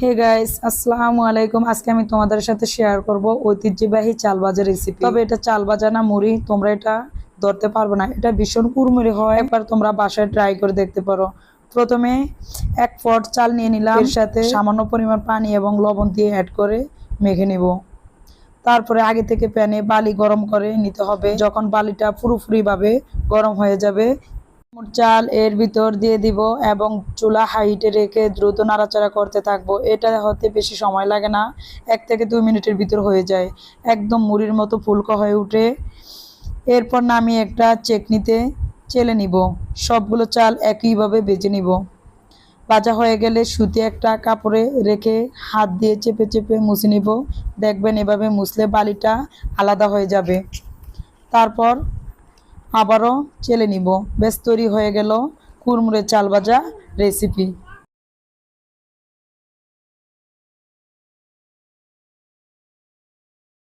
Hey guys আসসালামু আলাইকুম। আজকে আমি তোমাদের সাথে শেয়ার করব ঐতিহ্যবাহী চাল ভাজা রেসিপি তবে এটা চাল ভাজা না, মুড়ি, তোমরা এটা ধরতে পারবে না। এটা ভীষণ কুরমুরি হয়। একবার তোমরা বাসায় ট্রাই করে দেখতে পারো। প্রথমে এক পট চাল নিয়ে নিলাম। এর সাথে সামান্য পরিমাণ পানি এবং লবণ দিয়ে অ্যাড করে মেখে নিব। তারপরে আগে থেকে প্যানে বালি গরম করে নিতে হবে। যখন বালিটা পুরোপুরি ভাবে গরম হয়ে যাবে চাল এর ভিতর দিয়ে দিব এবং চুলা হাইটে রেখে দ্রুত নাড়াচাড়া করতে থাকব। এটা হতে বেশি সময় লাগে না, এক থেকে দুই মিনিটের ভিতর হয়ে যায়। একদম মুড়ির মতো ফুলকো হয়ে উঠে এরপর আমি একটা চেকনিতে চেলে নিব। সবগুলো চাল একইভাবে বেজে নিব। ভাজা হয়ে গেলে সুতি একটা কাপড়ে রেখে হাত দিয়ে চেপে চেপে মুছে নিব। দেখবেন এভাবে মুছলে বালিটা আলাদা হয়ে যাবে। তারপর আবারও চেলে নিব। বেশ তৈরি হয়ে গেল কুরমুরে চাল ভাজা রেসিপি